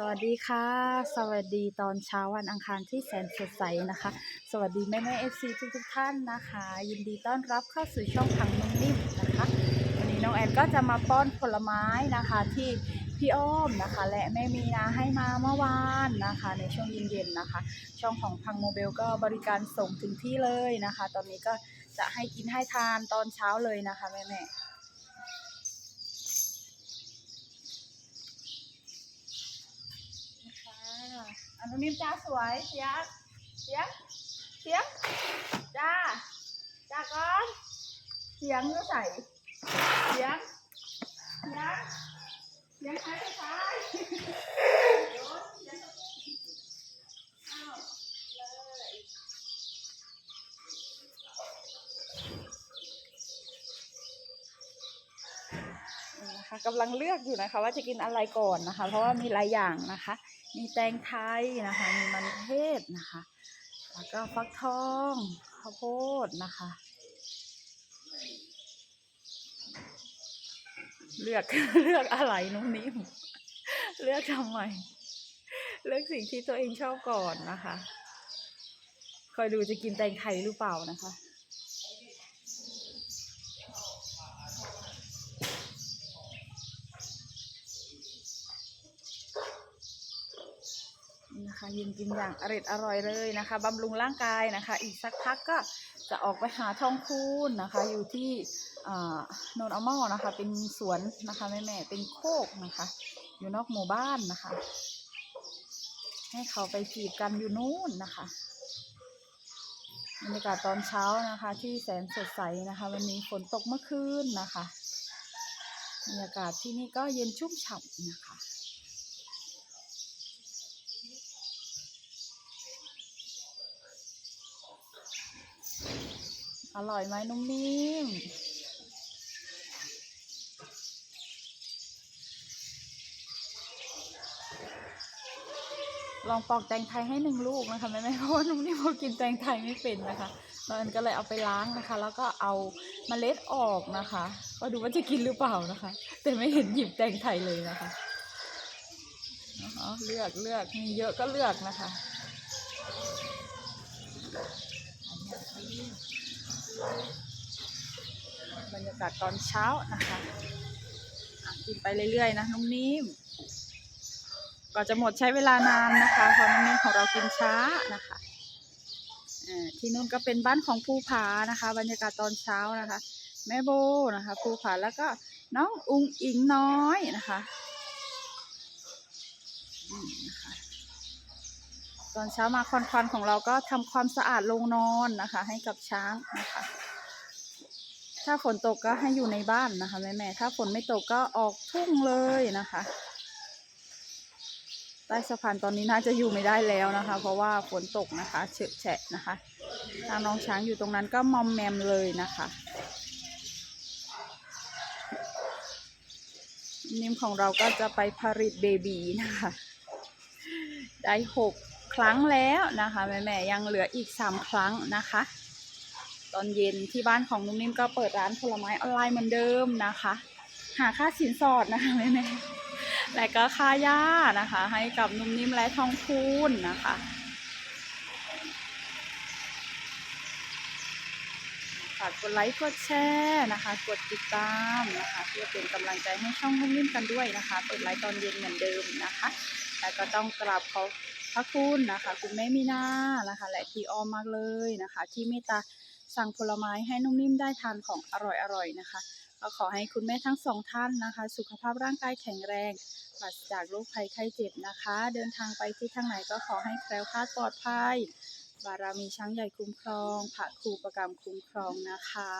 สวัสดีค่ะ สวัสดีตอนเช้าวันอังคารที่แสนสดใสนะคะ สวัสดีแม่แม่เอฟซีทุกทุกท่านนะคะ ยินดีต้อนรับเข้าสู่ช่องทางนุ่มนิ่มนะคะ วันนี้น้องแอนก็จะมาป้อนผลไม้นะคะที่พี่อ้อมนะคะ และแม่มีนาให้มาเมื่อวานนะคะ ในช่วงเย็นๆนะคะ ช่องของพังโมเบลก็บริการส่งถึงที่เลยนะคะ ตอนนี้ก็จะให้กินให้ทานตอนเช้าเลยนะคะแม่แม่ ค่ะอันนี้จ้าสวยเสียงเสียงเสียงจ้าจ้าก่อนเสียงก็ใส่เสียงเสียงเสียงใครไปใช้โยนเสียงอ้าวเลยนี่นะคะ กำลังเลือกอยู่นะคะ ว่าจะกินอะไรก่อนนะคะ เพราะว่ามีหลายอย่างนะคะ มีแตงไทยนะคะ มีมันเทศนะคะ แล้วก็ฟักทองข้าวโพดนะคะ เลือกเลือกอะไรนุ่มนิ่มเลือกทำไม เลือกสิ่งที่ตัวเองชอบก่อนนะคะ คอยดูจะกินแตงไทยหรือเปล่านะคะ นะคะยืนกินอย่างอร่อยอร่อยเลยนะคะบำรุงร่างกายนะคะ อีกสักพักก็จะออกไปหาทองคูณนะคะ อยู่ที่อ่าโนนอมอนะคะ เป็นสวนนะคะแม่แม่เป็นโคกนะคะ อยู่นอกหมู่บ้านนะคะ ให้เขาไปจีบกันอยู่นู้นนะคะบรรยากาศตอนเช้านะคะ ที่แสนสดใสนะคะ วันนี้ฝนตกเมื่อคืนนะคะบรรยากาศที่นี่ก็เย็นชุ่มฉ่ำนะคะ อร่อยไหมนุ่มนิ่มลองปอกแตงไทยให้หนึ่งลูกนะคะแม่แม่เพราะว่านุ่มนิ่มเขากินแตงไทยไม่เป็นนะคะตอนนั้นก็เลยเอาไปล้างนะคะ แล้วก็เอาเมล็ดออกนะคะก็ดูว่าจะกินหรือเปล่านะคะ แต่ไม่เห็นหยิบแตงไทยเลยนะคะเลือกเลือกมีเยอะก็เลือกนะคะ บรรยากาศตอนเช้านะคะกินไปเรื่อยๆนะนุ่มนิ่มก็จะหมดใช้เวลานานนะคะเพราะนุ่มนิ่มของเรากินช้านะคะที่นู่นก็เป็นบ้านของภูผานะคะ บรรยากาศตอนเช้านะคะ แม่โบนะคะภูผาแล้วก็น้องอุงอิงน้อยนะคะนะคะ อนเช้ามาควันๆของเราก็ทำความสะอาดโรงนอนนะคะ ให้กับช้างนะคะ ถ้าฝนตกก็ให้อยู่ในบ้านนะคะแม่แม่ถ้าฝนไม่ตกก็ออกทุ่งเลยนะคะใต้สะพานตอนนี้น่าจะอยู่ไม่ได้แล้วนะคะ เพราะว่าฝนตกนะคะเฉอะแฉะนะคะทางน้องช้างอยู่ตรงนั้นก็มอมแมมเลยนะคะ นิมของเราก็จะไปผลิตเบบีนะคะ ได้หก รั้งแล้วนะคะแม่แม่ยังเหลืออีกสามครั้งนะคะ ตอนเย็นที่บ้านของนุ่มนิ่มก็เปิดร้านผลไม้ออนไลน์เหมือนเดิมนะคะ หาค่าสินสอดนะคะแม่แม่และก็ค่าย่านะคะ ให้กับนุ่มนิ่มและทองคูณนะคะฝากกดไลค์กดแชร์นะคะ กดติดตามนะคะ เพื่อเป็นกำลังใจให้ช่องนุ่มนิ่มกันด้วยนะคะ เปิดไลฟ์ตอนเย็นเหมือนเดิมนะคะ แล้วก็ต้องกราบเขอบพ ระคุณนะคะ คุณแม่มีนานะคะ และพี่ออมมากเลยนะคะ ที่เมตตาสั่งผลไม้ให้นุ่มนิ่มได้ทานของอร่อยๆนะคะก็ขอให้คุณแม่ทั้งสองท่านนะคะ สุขภาพร่างกายแข็งแรงปราศจากโรคภัยไข้เจ็บนะคะ เดินทางไปที่ทางไหนก็ขอให้แคล้วคลาดปลอดภัย บารมีช้างใหญ่คุ้มครองพระครูประกรรมคุ้มครองนะคะ